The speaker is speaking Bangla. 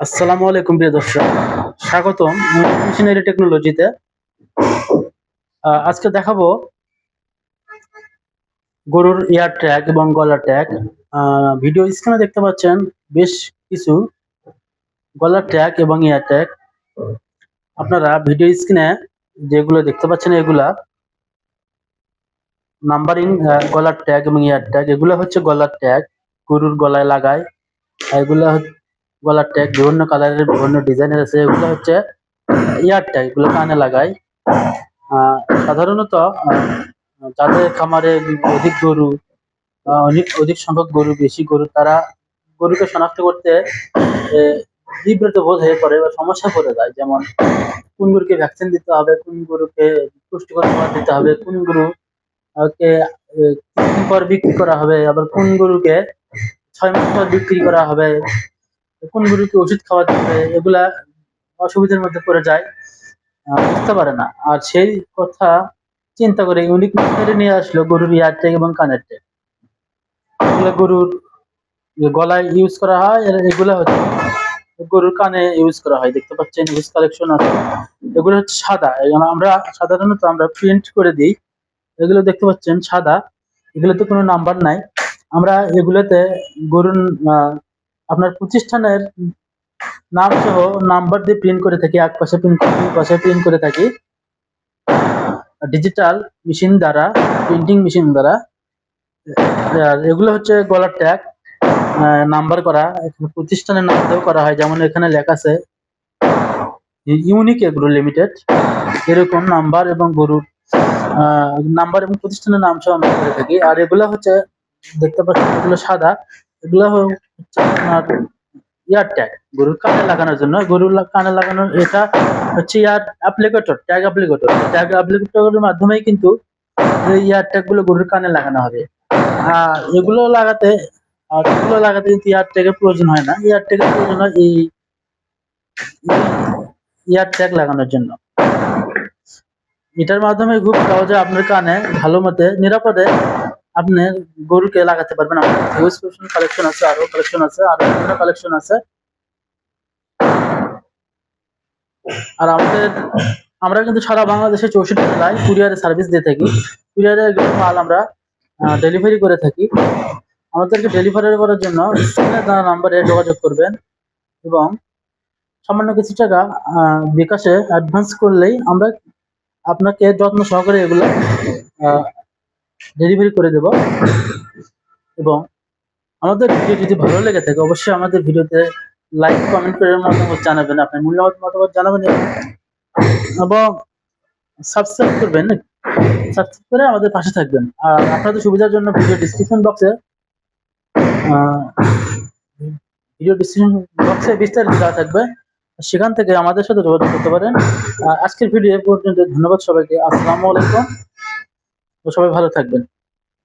আসসালামু আলাইকুম প্রিয় দর্শক, স্বাগতম মেশিনারি টেকনোলজিতে আজকে দেখাবো গরুর এয়ার ট্র্যাক এবং গলার ট্র্যাক ভিডিও স্ক্রিনে দেখতে পাচ্ছেন বেশ কিছু গলার ট্র্যাক এবং এয়ার ট্র্যাক আপনারা ভিডিও স্ক্রিনে যেগুলো দেখতে পাচ্ছেন এগুলা নাম্বারিং গলার ট্যাগ এবং এয়ার ট্যাগ এগুলো হচ্ছে গলার ট্যাগ গরুর গলায় লাগায়। এগুলা হচ্ছে গলার ট্যাগ বিভিন্ন কালারের বিভিন্ন ডিজাইনের আছে। এগুলো হচ্ছে এয়ার ট্যাগ এগুলো কানে লাগায় সাধারণত যাদের খামারে অধিক গরু আহ, অধিক সংখ্যক গরু বেশি গরু তারা গরুকে শনাক্ত করতে বিব্রত বোধ হয়ে পড়ে বা সমস্যা পড়ে যায়। যেমন কোন গরুকে ভ্যাকসিন দিতে হবে কোন গরুকে পুষ্টিকর খাবার দিতে হবে কোন গরু কে পর বিক্রি করা হবে আবার কোন গরুকে ছয় মাস পর বিক্রি করা হবে কোন গরুকে ওষুধ খাওয়াতে হবে এগুলা অসুবিধার মধ্যে পড়ে যায়? বুঝতে পারে না। আর সেই কথা চিন্তা করে ইউনিক মেথডে নিয়ে আসলো গরুর ইয়ার ট্যাগ এবং কানের ট্যাগ এগুলো গরুর গলায় ইউজ করা হয় এগুলো হচ্ছে গরুর কানে ইউজ করা হয়। দেখতে পাচ্ছেন ইউজ কালেকশন আছে। এগুলো হচ্ছে সাদা। আমরা সাধারণত আমরা প্রিন্ট করে দিই। এগুলো দেখতে পাচ্ছেন সাদা। এগুলোতে কোনো নাম্বার নাই। আমরা এগুলোতে গরুর আপনার প্রতিষ্ঠানের নাম সহ নাম্বার দিয়ে প্রিন্ট করে থাকি, এক পাশে প্রিন্ট করে, দুই পাশে প্রিন্ট করে থাকি। ডিজিটাল মেশিন দ্বারা প্রিন্টিং মেশিন দ্বারা। আর এগুলো হচ্ছে গলার ট্যাগ নাম্বার করা। এখানে প্রতিষ্ঠানের নাম দিয়েও করা হয়, যেমন এখানে লেখা আছে ইউনিক এগ্রো লিমিটেড এরকম নাম্বার এবং গরুর নাম্বার এবং প্রতিষ্ঠানের নাম সহ আমরা করে থাকি। আর এগুলো হচ্ছে, দেখতে পাচ্ছি এগুলো সাদা। এগুলো আপনার ইয়ার ট্যাগ গরুর কানে লাগানোর জন্য, গরুর কানে লাগানোর এটা হচ্ছে ear applicator tag applicator tag অ্যাপ্লিকেটরের মাধ্যমেই কিন্তু ইয়ার ট্যাগগুলো গরুর কানে লাগানো হবে। আর এগুলো লাগাতে, আর এগুলো লাগাতে কিন্তু ইয়ার ট্যাগের প্রয়োজন হয় না। ইয়ার ট্যাগের প্রয়োজন হয় এই ইয়ার ট্যাগ লাগানোর জন্য। এটার মাধ্যমে খুব সহজে আপনার কানে ভালো মতে, নিরাপদে আপনি গরুকে লাগাতে পারবেন কালেকশন আছে, আরও কালেকশন আছে, আরও বিভিন্ন কালেকশন আছে। আর আমাদের, আমরা কিন্তু সারা বাংলাদেশে চৌষট্টি জেলায় কুরিয়ারে সার্ভিস দিয়ে থাকি। কুরিয়ারে মাল আমরা ডেলিভারি করে থাকি। আমাদেরকে ডেলিভারি করার জন্য নাম্বারে যোগাযোগ করবেন এবং সামান্য কিছু টাকা বিকাশে অ্যাডভান্স করলেই আমরা আপনাকে যত্ন সহকারে এগুলো ডেলিভারি করে দেব। এবং আমাদের ভিডিও যদি ভালো লেগে থাকে, অবশ্যই আমাদের ভিডিওতে লাইক কমেন্ট করে মতামত জানাবেন, আপনার মূল্যবান মতামত জানাবেন এবং সাবস্ক্রাইব করবেন সাবস্ক্রাইব করে আমাদের পাশে থাকবেন। আর আপনাদের সুবিধার জন্য ভিডিও ডিসক্রিপশন বক্সে ভিডিও ডিসক্রিপশন বক্সে বিস্তারিত দেওয়া থাকবে। সেখান থেকে আমাদের সাথে যোগাযোগ করতে পারেন। আজকের ভিডিও পর্যন্ত ধন্যবাদ সবাইকে। আসসালামু আলাইকুম। তো সবাই ভালো থাকবেন।